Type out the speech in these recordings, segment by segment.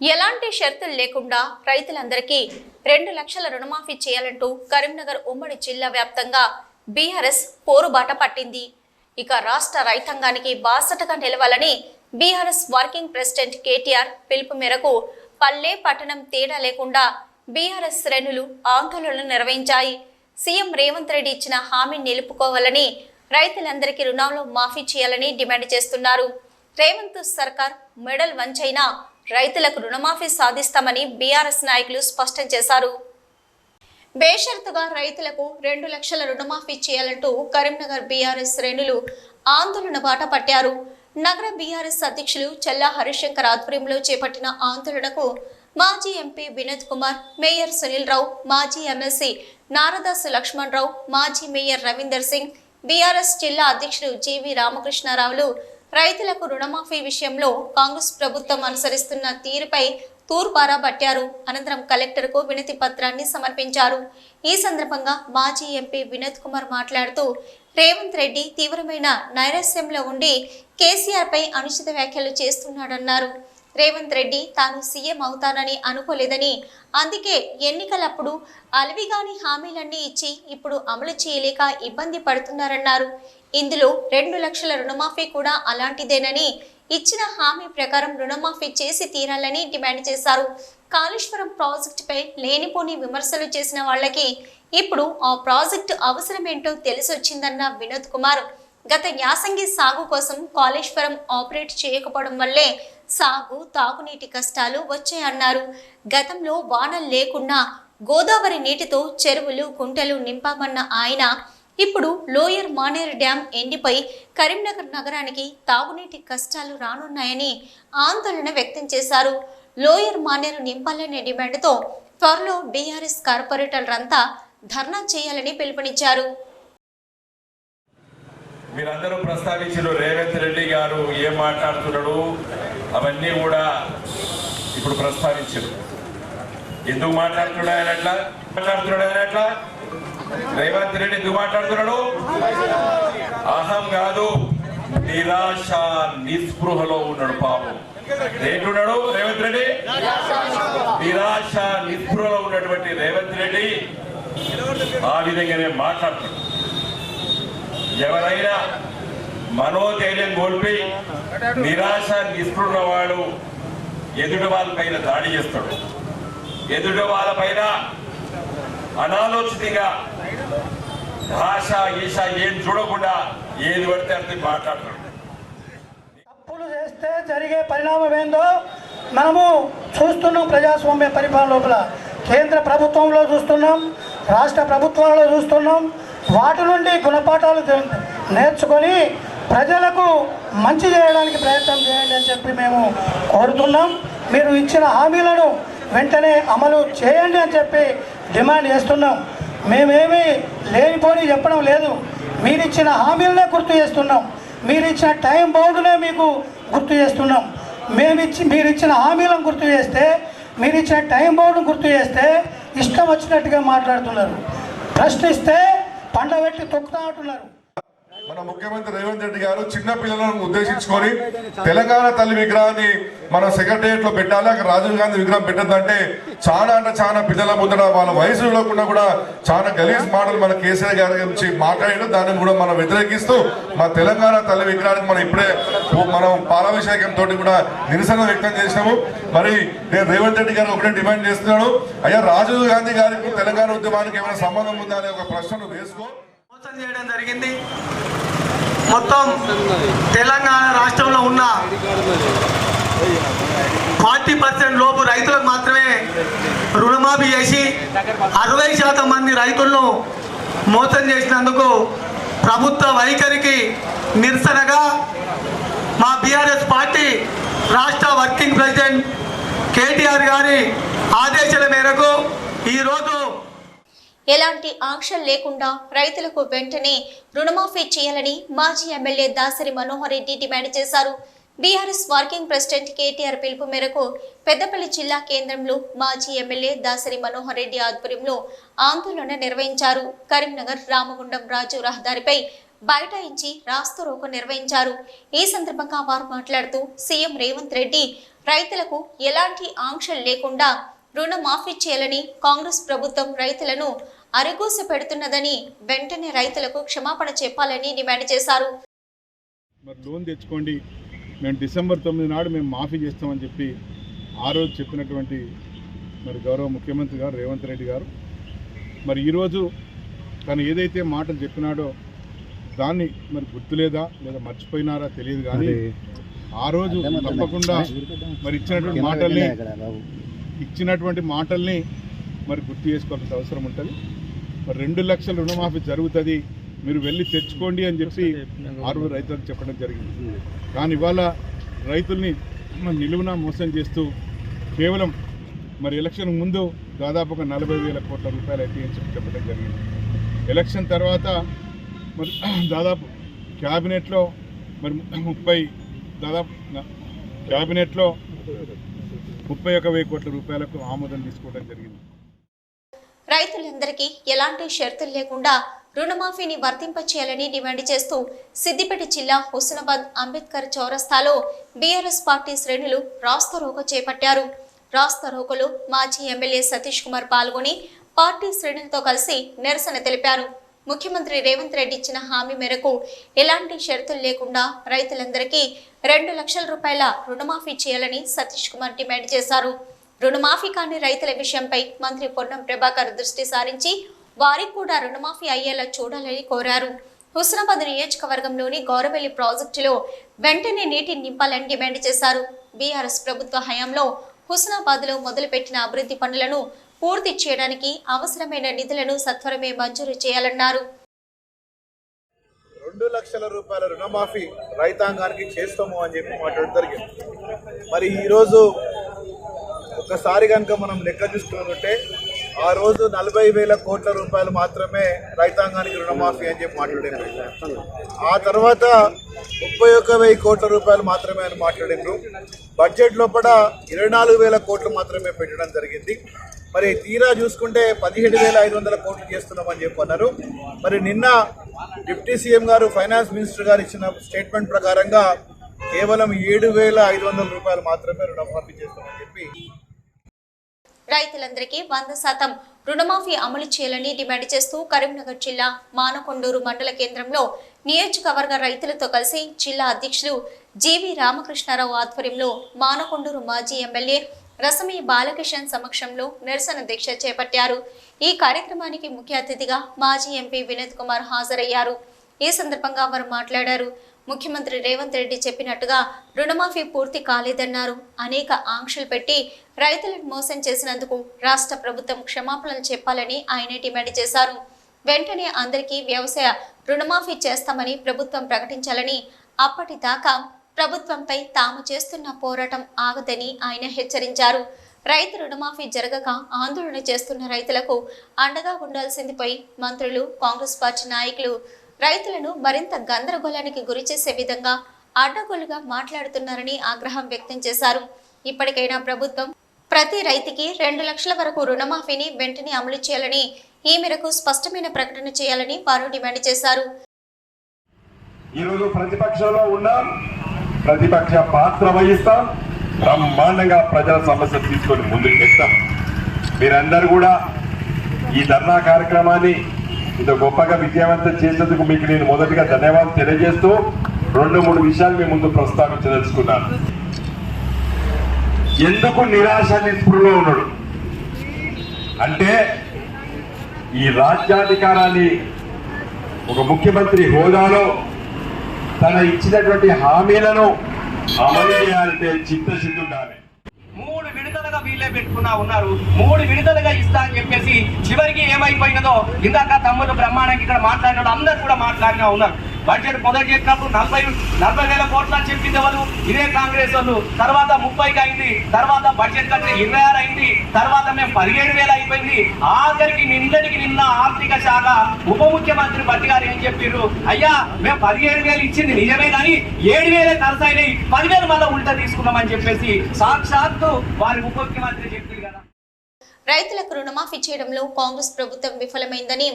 ఎలాంటి షరతులు లేకుండా రైతులందరికీ రెండు లక్షల రుణమాఫీ చేయాలంటూ కరీంనగర్ ఉమ్మడి జిల్లా వ్యాప్తంగా బీఆర్ఎస్ పోరుబాట పట్టింది. ఇక రాష్ట్ర రైతాంగానికి బాసటగా నిలవాలని బీఆర్ఎస్ వర్కింగ్ ప్రెసిడెంట్ కేటీఆర్ పిలుపు మేరకు పల్లె పట్టణం తేడా లేకుండా బీఆర్ఎస్ శ్రేణులు ఆందోళనలు నిర్వహించాయి. సీఎం రేవంత్ రెడ్డి ఇచ్చిన హామీ నిలుపుకోవాలని రైతులందరికీ రుణాలు మాఫీ చేయాలని డిమాండ్ చేస్తున్నారు. రేవంత్ సర్కార్ మెడల్ వంచైనా రైతులకు రుణమాఫీ సాధిస్తామని బీఆర్ఎస్ నాయకులు స్పష్టం చేశారు. బేషరతుగా రైతులకు రెండు లక్షల రుణమాఫీ చేయాలంటూ కరీంనగర్ బీఆర్ఎస్ శ్రేణులు ఆందోళన బాట పట్టారు. నగర బీఆర్ఎస్ అధ్యక్షులు చెల్లా హరిశంకర్ ఆధ్వర్యంలో చేపట్టిన ఆందోళనకు మాజీ ఎంపీ వినోద్ కుమార్ మేయర్ సునీల్ రావు మాజీ ఎమ్మెల్సీ నారదాసు లక్ష్మణ్ రావు మాజీ మేయర్ రవీందర్ సింగ్ బీఆర్ఎస్ జిల్లా అధ్యక్షుడు జీవి రామకృష్ణారావులు రైతులకు రుణమాఫీ విషయంలో కాంగ్రెస్ ప్రభుత్వం అనుసరిస్తున్న తీరుపై తూర్పారా పట్టారు. అనంతరం కలెక్టర్కు వినతి పత్రాన్ని సమర్పించారు. ఈ సందర్భంగా మాజీ ఎంపీ వినోద్ కుమార్ మాట్లాడుతూ రేవంత్ రెడ్డి తీవ్రమైన నైరస్యంలో ఉండి కేసీఆర్ పై అనుచిత వ్యాఖ్యలు చేస్తున్నాడన్నారు. రేవంత్ రెడ్డి తాను సీఎం అవుతానని అనుకోలేదని. అందుకే ఎన్నికలప్పుడు అలవిగాని హామీలన్నీ ఇచ్చి ఇప్పుడు అమలు చేయలేక ఇబ్బంది పడుతున్నారన్నారు. ఇందులో రెండు లక్షల రుణమాఫీ కూడా అలాంటిదేనని ఇచ్చిన హామీ ప్రకారం రుణమాఫీ చేసి తీరాలని డిమాండ్ చేశారు. కాళేశ్వరం ప్రాజెక్టుపై లేనిపోని విమర్శలు చేసిన వాళ్ళకి ఇప్పుడు ఆ ప్రాజెక్టు అవసరమేంటో తెలిసొచ్చిందన్న వినోద్ కుమార్. గత యాసంగి సాగు కోసం కాళేశ్వరం ఆపరేట్ చేయకపోవడం వల్లే సాగు తాగునీటి కష్టాలు వచ్చాయన్నారు. గతంలో వానలు లేకున్నా గోదావరి నీటితో చెరువులు కుంటలు నింపామన్న ఆయన ఇప్పుడు లోయర్ మానేరు డ్యాం ఎండిపై కరీంనగర్ నగరానికి తాగునీటి కష్టాలు రానున్నాయని ఆందోళన వ్యక్తం చేశారు. లోయర్ మానేరు నింపాలనే డిమాండ్తో త్వరలో బీఆర్ఎస్ కార్పొరేటర్లంతా ధర్నా చేయాలని పిలుపునిచ్చారు. మీరందరూ ప్రస్తావించిన రేవంత్ రెడ్డి గారు ఏం మాట్లాడుతున్నాడు? అవన్నీ కూడా ఇప్పుడు ప్రస్తావించారు. ఎందుకు మాట్లాడుతున్నాడు ఆయన అట్లా? మాట్లాడుతున్నాడు ఆయన అట్లా? రేవంత్ రెడ్డి ఎందుకు మాట్లాడుతున్నాడు? అహం కాదు నిరాశ నిస్పృహలో ఉన్నాడు పాపం. ఏంటున్నాడు రేవంత్ రెడ్డి? నిరాశ నిస్పృహలో ఉన్నటువంటి రేవంత్ రెడ్డి ఆ విధంగానే మాట్లాడుతున్నాడు. ఎవరైనా మనోధైర్యం కోల్పోయి నిరాశ నిస్పృహ వాడు ఎదుటి వాళ్ళపైన దాడి చేస్తాడు. ఎదుటి వాళ్ళపైన అనాలోచితంగా భాష ఈష ఏం చూడకుండా ఏది పడితే అంతే మాట్లాడతాడు. తప్పులు చేస్తే జరిగే పరిణామం ఏందో మనము చూస్తున్నాం ప్రజాస్వామ్య పరిపాలన లోపల. కేంద్ర ప్రభుత్వంలో చూస్తున్నాం రాష్ట్ర ప్రభుత్వాలలో చూస్తున్నాం. వాటి నుండి గుణపాఠాలు నేర్చుకొని ప్రజలకు మంచి చేయడానికి ప్రయత్నం చేయండి అని చెప్పి మేము కోరుతున్నాం. మీరు ఇచ్చిన హామీలను వెంటనే అమలు చేయండి అని చెప్పి డిమాండ్ చేస్తున్నాం. మేమేమి లేనిపోని చెప్పడం లేదు. మీరు ఇచ్చిన హామీలనే గుర్తు చేస్తున్నాం. మీరు ఇచ్చిన టైం బౌండ్నే మీకు గుర్తు చేస్తున్నాం. మేము ఇచ్చి మీరు ఇచ్చిన హామీలను గుర్తు చేస్తే మీరు ఇచ్చిన టైం బౌండ్ గుర్తు చేస్తే ఇష్టం వచ్చినట్టుగా మాట్లాడుతున్నారు. ప్రశ్నిస్తే పండబెట్టి తొక్కుతా ఉంటున్నారు మన ముఖ్యమంత్రి రేవంత్ రెడ్డి గారు చిన్న పిల్లలను ఉద్దేశించుకొని తెలంగాణ తల్లి విగ్రహాన్ని మన సెక్రటరియట్లో పెట్టాలి అక్కడ రాజీవ్ గాంధీ విగ్రహం పెట్టద్దంటే చాలా అంటే చాలా పిల్లల ముందర వాళ్ళ వయసు చూడకుండా కూడా చాలా గలీజ్ మాటలు మన కేసీఆర్ గారి గురించి మాట్లాడారు దాన్ని కూడా మనం వ్యతిరేకిస్తూ మన తెలంగాణ తల్లి విగ్రహానికి మనం ఇప్పుడే మనం పాలాభిషేకం తోటి కూడా నిరసన వ్యక్తం చేసినాము మరి నేను రేవంత్ రెడ్డి గారు ఒకటే డిమాండ్ చేస్తున్నాను. అయ్యా రాజీవ్ గాంధీ గారికి తెలంగాణ ఉద్యమానికి ఏమైనా సంబంధం ఉందా అనే ఒక ప్రశ్నను వేసుకో. చేయడం జరిగింది. మొత్తం తెలంగాణ రాష్ట్రంలో ఉన్న ఫార్టీ పర్సెంట్ లోపు రైతులకు మాత్రమే రుణమాఫీ చేసి అరవై శాతం మంది రైతులను మోసం చేసినందుకు ప్రభుత్వ వైఖరికి నిరసనగా మా బీఆర్ఎస్ పార్టీ రాష్ట్ర వర్కింగ్ ప్రెసిడెంట్ కేటీఆర్ గారి ఆదేశాల మేరకు ఈరోజు ఎలాంటి ఆంక్షలు లేకుండా రైతులకు వెంటనే రుణమాఫీ చేయాలని మాజీ ఎమ్మెల్యే దాసరి మనోహర్ రెడ్డి డిమాండ్ చేశారు. బీఆర్ఎస్ వర్కింగ్ ప్రెసిడెంట్ కేటీఆర్ పిలుపు మేరకు పెద్దపల్లి జిల్లా కేంద్రంలో మాజీ ఎమ్మెల్యే దాసరి మనోహర్ రెడ్డి ఆధ్వర్యంలో ఆందోళన నిర్వహించారు. కరీంనగర్ రామగుండం రాజు రహదారిపై బైఠాయించి రాస్తురోకు నిర్వహించారు. ఈ సందర్భంగా వారు మాట్లాడుతూ సీఎం రేవంత్ రెడ్డి రైతులకు ఎలాంటి ఆంక్షలు లేకుండా రుణమాఫీ చేయాలని కాంగ్రెస్ ప్రభుత్వం రైతులను అరిగోస పెడుతున్నదని వెంటనే రైతులకు క్షమాపణ చెప్పాలని డిమాండ్ చేశారు. మరి లోన్ తెచ్చుకోండి. మేము డిసెంబర్ తొమ్మిది నాడు మేము మాఫీ చేస్తామని చెప్పి ఆ రోజు చెప్పినటువంటి మరి గౌరవ ముఖ్యమంత్రి గారు రేవంత్ రెడ్డి గారు. మరి ఈరోజు తను ఏదైతే మాటలు చెప్పినాడో దాన్ని మరి గుర్తులేదా లేదా మర్చిపోయినారా తెలియదు కానీ ఆ రోజు తప్పకుండా మరి ఇచ్చినటువంటి మాటల్ని ఇచ్చినటువంటి మాటల్ని మరి గుర్తు చేసుకోవాల్సిన అవసరం ఉంటుంది. మరి రెండు లక్షల రుణమాఫీ జరుగుతుంది మీరు వెళ్ళి తెచ్చుకోండి అని చెప్పి ఆరుగురు రైతులకు చెప్పడం జరిగింది. కానీ ఇవాళ రైతుల్ని నిలువున మోసం చేస్తూ కేవలం మరి ఎలక్షన్ ముందు దాదాపు ఒక నలభై వేల కోట్ల రూపాయలు అయితే అని చెప్పి చెప్పడం జరిగింది. ఎలక్షన్ తర్వాత మరి దాదాపు క్యాబినెట్లో మరి ముప్పై దాదాపు క్యాబినెట్లో ముప్పై ఒక వెయ్యి కోట్ల రూపాయలకు ఆమోదం తీసుకోవడం జరిగింది. రైతులందరికీ ఎలాంటి షరతులు లేకుండా రుణమాఫీని వర్తింపచేయాలని డిమాండ్ చేస్తూ సిద్దిపేట జిల్లా హుస్నాబాద్ అంబేద్కర్ చౌరస్తాలో బీఆర్ఎస్ పార్టీ శ్రేణులు రాస్తారోకో చేపట్టారు. రాస్తారోకోలో మాజీ ఎమ్మెల్యే సతీష్ కుమార్ పాల్గొని పార్టీ శ్రేణులతో కలిసి నిరసన తెలిపారు. ముఖ్యమంత్రి రేవంత్ రెడ్డి ఇచ్చిన హామీ మేరకు ఎలాంటి షరతులు లేకుండా రైతులందరికీ రెండు లక్షల రూపాయల రుణమాఫీ చేయాలని సతీష్ కుమార్ డిమాండ్ చేశారు. రుణమాఫీ కాని రైతుల విషయంపై మంత్రి పొన్నం ప్రభాకర్ దృష్టి సారించి వారికి కూడా రుణమాఫీ అయ్యేలా చూడాలని కోరారు. హుస్నాబాద్ నియోజకవర్గంలోని గౌరవెల్లి ప్రాజెక్టులో వెంటనే నీటిని నింపాలని డిమాండ్ చేశారు. బీఆర్ఎస్ ప్రభుత్వ హయాంలో హుస్నాబాద్లో మొదలుపెట్టిన అభివృద్ధి పనులను పూర్తి చేయడానికి అవసరమైన నిధులను సత్వరమే మంజూరు చేయాలన్నారు. రెండు లక్షల రూపాయల రుణమాఫీ రైతాంగానికి చేస్తాము అని చెప్పి మాట్లాడడం జరిగింది. మరి ఈరోజు ఒకసారి కనుక మనం లెక్క చూసుకుంటుంటే ఆ రోజు నలభై వేల కోట్ల రూపాయలు మాత్రమే రైతాంగానికి రుణమాఫీ అని చెప్పి మాట్లాడారు. ఆ తర్వాత ముప్పై ఒక్క వెయ్యి కోట్ల రూపాయలు మాత్రమే అని మాట్లాడారు బడ్జెట్ లోపల ఇరవై నాలుగు వేల కోట్లు మాత్రమే పెట్టడం జరిగింది. మరి తీరా చూసుకుంటే పదిహేడు వేల ఐదు వందల కోట్లు చేస్తున్నామని చెప్పి అన్నారు. మరి నిన్న డిప్యూటీ సీఎం గారు ఫైనాన్స్ మినిస్టర్ గారు ఇచ్చిన స్టేట్మెంట్ ప్రకారంగా కేవలం ఏడు వేల ఐదు వందల రూపాయలు మాత్రమే రుణమాఫీ చేస్తామని చెప్పి రైతులందరికీ వంద శాతం రుణమాఫీ అమలు చేయాలని డిమాండ్ చేస్తూ కరీంనగర్ జిల్లా మానకొండూరు మండల కేంద్రంలో నియోజకవర్గ రైతులతో కలిసి జిల్లా అధ్యక్షులు జీవి రామకృష్ణారావు ఆధ్వర్యంలో మానకొండూరు మాజీ ఎమ్మెల్యే రసమి బాలకిషన్ సమక్షంలో నిరసన దీక్ష చేపట్టారు. ఈ కార్యక్రమానికి ముఖ్య అతిథిగా మాజీ ఎంపీ వినోద్ కుమార్ హాజరయ్యారు. ఈ సందర్భంగా వారు మాట్లాడారు. ముఖ్యమంత్రి రేవంత్ రెడ్డి చెప్పినట్టుగా రుణమాఫీ పూర్తి కాలేదన్నారు. అనేక ఆంక్షలు పెట్టి రైతులను మోసం చేసినందుకు రాష్ట్ర ప్రభుత్వం క్షమాపణలు చెప్పాలని ఆయన డిమాండ్ చేశారు. వెంటనే అందరికీ వ్యవసాయ రుణమాఫీ చేస్తామని ప్రభుత్వం ప్రకటించాలని అప్పటిదాకా ప్రభుత్వంపై తాము చేస్తున్న పోరాటం ఆగదని ఆయన హెచ్చరించారు. రైతు రుణమాఫీ జరగక ఆందోళన చేస్తున్న రైతులకు అండగా ఉండాల్సిందిపై మంత్రులు కాంగ్రెస్ పార్టీ నాయకులు రైతులను మరింత గందరగోళానికి గురి చేసే విధంగా అడ్డగోలుగా మాట్లాడుతున్నారని ఆగ్రహం వ్యక్తం చేశారు. ఇప్పటికైనా ప్రభుత్వం ప్రతి రైతుకి రెండు లక్షల వరకు రుణమాఫీని వెంటనే అమలు చేయాలని ఈ మేరకు స్పష్టమైన ప్రకటన చేయాలని వారు డిమాండ్ చేశారు. ఈరోజు ప్రతిపక్షంలో ఉన్నాం. ప్రతిపక్ష పాత్ర వహిస్తాం. బ్రహ్మాండంగా ప్రజల సమస్య తీసుకొని ముందుకు తెస్తాం. మీరందరూ కూడా ఈ ధర్నా కార్యక్రమాన్ని ఇంత గొప్పగా విజయవంతం చేసేందుకు మీకు నేను మొదటిగా ధన్యవాదాలు తెలియజేస్తూ రెండు మూడు విషయాలు మీ ముందు ప్రస్తావించదలుచుకున్నాను. ఎందుకు నిరాశ నిస్పృహలో ఉన్నాడు? అంటే ఈ రాజ్యాధికారాన్ని ఒక ముఖ్యమంత్రి హోదాలో తన ఇచ్చినటువంటి హామీలను అమలు చేయాలంటే చిత్తశుద్ధి ఉండాలి. వీళ్ళే పెట్టుకున్నా ఉన్నారు. మూడు విడుదలగా ఇస్తా అని చెప్పేసి చివరికి ఏమైపోయినదో ఇందాక తమ్ముడు బ్రహ్మాండంగా ఇక్కడ మాట్లాడినాడు అందరు కూడా మాట్లాడినా ఉన్నారు. బడ్జెట్ మొదటి చెప్పినప్పుడు నలభై నలభై వేల కోట్ల అని చెప్పింది ఎవరు? ఇదే కాంగ్రెస్ వాళ్ళు. తర్వాత ముప్పైకి అయింది తర్వాత బడ్జెట్ కంటే ఇరవై ఆరు అయింది తర్వాత మేము పదిహేడు వేలు అయిపోయింది. ఆఖరికి నిన్నటికి నిన్న ఆర్థిక శాఖ ఉప ముఖ్యమంత్రి భట్టి గారు ఏం చెప్పారు అయ్యా మేము పదిహేను వేలు ఇచ్చింది నిజమే కానీ ఏడు వేలే తలసైనాయి పదివేలు మళ్ళీ ఉల్టా తీసుకున్నామని చెప్పేసి సాక్షాత్తు వారి ఉప ముఖ్యమంత్రి చెప్పారు కదా. రైతులకు రుణమాఫీ చేయడంలో కాంగ్రెస్ ప్రభుత్వం విఫలమైందని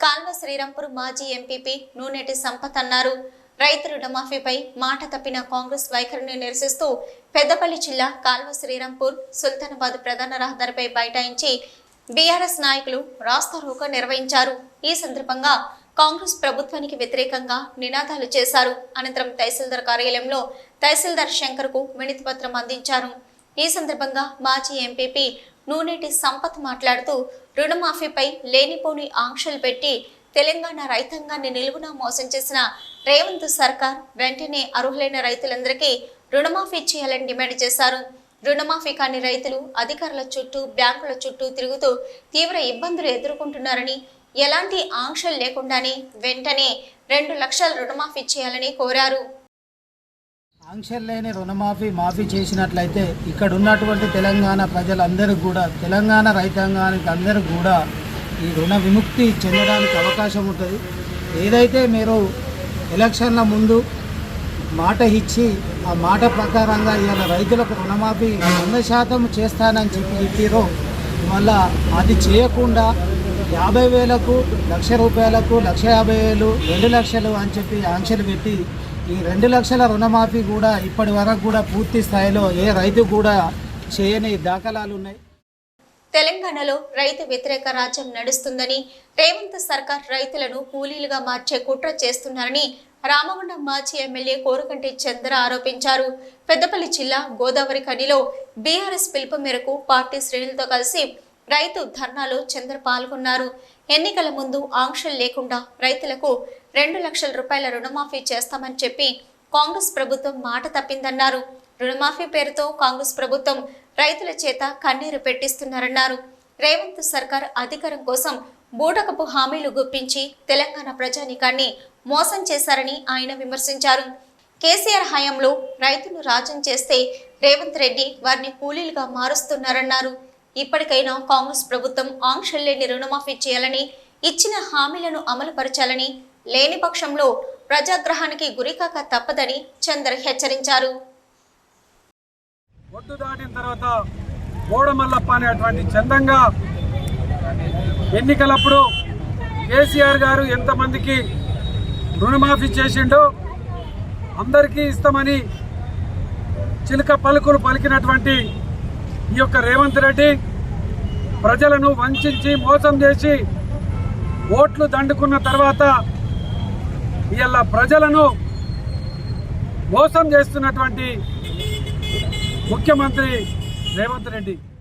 కాల్వ శ్రీరాంపూర్ మాజీ ఎంపీపీ నూనెటి సంపత్ అన్నారు. రైతు రుణమాఫీపై మాట తప్పిన కాంగ్రెస్ వైఖరిని నిరసిస్తూ పెద్దపల్లి జిల్లా కాల్వ శ్రీరాంపూర్ సుల్తానాబాద్ ప్రధాన రహదారిపై బైఠాయించి బీఆర్ఎస్ నాయకులు రాస్తారోక నిర్వహించారు. ఈ సందర్భంగా కాంగ్రెస్ ప్రభుత్వానికి వ్యతిరేకంగా నినాదాలు చేశారు. అనంతరం తహసీల్దార్ కార్యాలయంలో తహసీల్దార్ శంకర్కు వినతి పత్రం అందించారు. ఈ సందర్భంగా మాజీ ఎంపీపీ నూనెటి సంపత్ మాట్లాడుతూ రుణమాఫీపై లేనిపోని ఆంక్షలు పెట్టి తెలంగాణ రైతాంగాన్ని నిలువున మోసం చేసిన రేవంత్ సర్కార్ వెంటనే అర్హులైన రైతులందరికీ రుణమాఫీ చేయాలని డిమాండ్ చేశారు. రుణమాఫీ కాని రైతులు అధికారుల చుట్టూ బ్యాంకుల చుట్టూ తిరుగుతూ తీవ్ర ఇబ్బందులు ఎదుర్కొంటున్నారని ఎలాంటి ఆంక్షలు లేకుండానే వెంటనే రెండు లక్షల రుణమాఫీ చేయాలని కోరారు. ఆంక్షలు లేని రుణమాఫీ మాఫీ చేసినట్లయితే ఇక్కడ ఉన్నటువంటి తెలంగాణ ప్రజలందరూ కూడా తెలంగాణ రైతాంగానికి అందరూ కూడా ఈ రుణ విముక్తి చెందడానికి అవకాశం ఉంటుంది. ఏదైతే మీరు ఎలక్షన్ల ముందు మాట ఇచ్చి ఆ మాట ప్రకారంగా ఇవాళ రైతులకు రుణమాఫీ వంద శాతం చేస్తానని చెప్పి చెప్పారు మళ్ళా అది చేయకుండా యాభై వేలకు లక్ష రూపాయలకు లక్ష యాభై వేలు రెండు లక్షలు అని చెప్పి ఆంక్షలు పెట్టి ఈ రెండు లక్షల రుణమాఫీ కూడా ఇప్పటి వరకు కూడా పూర్తి స్థాయిలో ఏ రైతు కూడా చేయని దాఖలాలు ఉన్నాయి. తెలంగాణలో రైతు వ్యతిరేక రాజ్యం నడుస్తుందని రేవంత్ సర్కార్ రైతులను కూలీలుగా మార్చే కుట్ర చేస్తున్నారని రామగుండం మాజీ ఎమ్మెల్యే కోరుకంటి చంద్ర ఆరోపించారు. పెద్దపల్లి జిల్లా గోదావరి ఖనిలో బీఆర్ఎస్ పిలుపు మేరకు పార్టీ శ్రేణులతో కలిసి రైతు ధర్నాలో చంద్ర పాల్గొన్నారు. ఎన్నికల ముందు ఆంక్షలు లేకుండా రైతులకు రెండు లక్షల రూపాయల రుణమాఫీ చేస్తామని చెప్పి కాంగ్రెస్ ప్రభుత్వం మాట తప్పిందన్నారు. రుణమాఫీ పేరుతో కాంగ్రెస్ ప్రభుత్వం రైతుల చేత కన్నీరు పెట్టిస్తున్నారన్నారు. రేవంత్ సర్కార్ అధికారం కోసం బూటకపు హామీలు గుప్పించి తెలంగాణ ప్రజానీకాన్ని మోసం చేశారని ఆయన విమర్శించారు. కేసీఆర్ హయాంలో రైతులు రాజ్యం చేస్తే రేవంత్ రెడ్డి వారిని కూలీలుగా మారుస్తున్నారన్నారు. ఇప్పటికైనా కాంగ్రెస్ ప్రభుత్వం ఆంక్షలు లేని రుణమాఫీ చేయాలని ఇచ్చిన హామీలను అమలుపరచాలని లేని పక్షంలో ప్రజాగ్రహానికి గురికాక తప్పదని చందర్ హెచ్చరించారు. ఒడ్డు దాటిన తర్వాత ఓడమల్లప్ప అనేటువంటి చందంగా ఎన్నికలప్పుడు కేసీఆర్ గారు ఎంతమందికి రుణమాఫీ చేసిండో అందరికీ ఇస్తామని చిలుక పలుకులు పలికినటువంటి ఈ యొక్క రేవంత్ రెడ్డి ప్రజలను వంచి మోసం చేసి ఓట్లు దండుకున్న తర్వాత ఇలా ప్రజలను మోసం చేస్తున్నటువంటి ముఖ్యమంత్రి రేవంత్ రెడ్డి